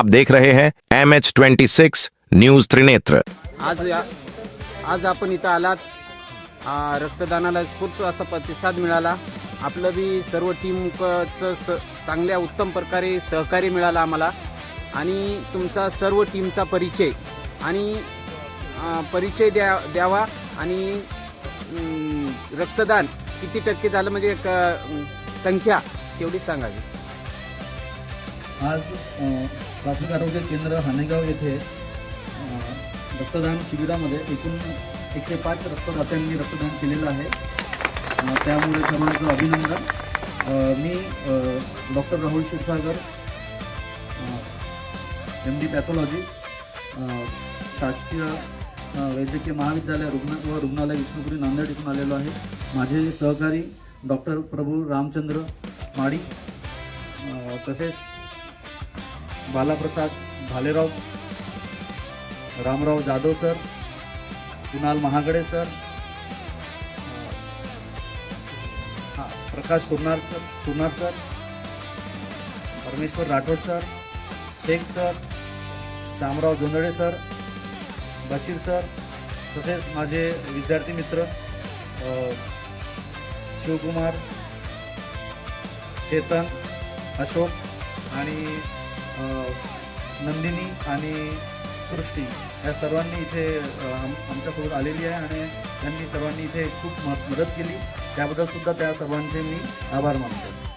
आप देख रहे हैं M H twenty six news Trinetra आज या आज आपण इथं आलात. आ, रक्तदानाला स्फूर्त असा प्रतिसाद मिळाला. आपलं बी सर्व टीमचं स चांगल्या उत्तम प्रकारे सहकार्य मिळालं आम्हाला. आणि तुमचा सर्व टीमचा परिचय. आणि परिचय द्या द्यावा. आणि रक्तदान किती टक्के झालं? म्हणजे एक, संख्या तेवढी सांगावी. आज प्राथमिक आरोग्य केंद्र हानेगाव येथे रक्तदान शिबिरामध्ये एकूण एकशे पाच रक्तदात्यांनी रक्तदान केलेलं आहे. त्यामुळे सर्वांचं अभिनंदन. मी doctor Rahul Kshirsagar M D pathology शासकीय वैद्यकीय महाविद्यालय रुग्ण व रुग्णालय विष्णुपुरी नांदेड इथून आलेलो आहे. माझे सहकारी डॉक्टर प्रभू रामचंद्र माडी तसेच बालाप्रसाद भालेराव रामराव जाधव सर कुणाल महागडे सर हां Prakash Surnar sir Surnar sir Parmeshwar Rathod sir Sheikh sir Shyamrao Jondhale sir Bashir sir तसेच माझे विद्यार्थी मित्र शिवकुमार चेतन अशोक आणि नंदिनी आणि सृष्टी या सर्वांनी इथे आमच्यासोबत आलेली आहे आणि त्यांनी सर्वांनी इथे खूप म- मदत केली. त्याबद्दल सुद्धा त्या सर्वांचे मी आभार मानतो.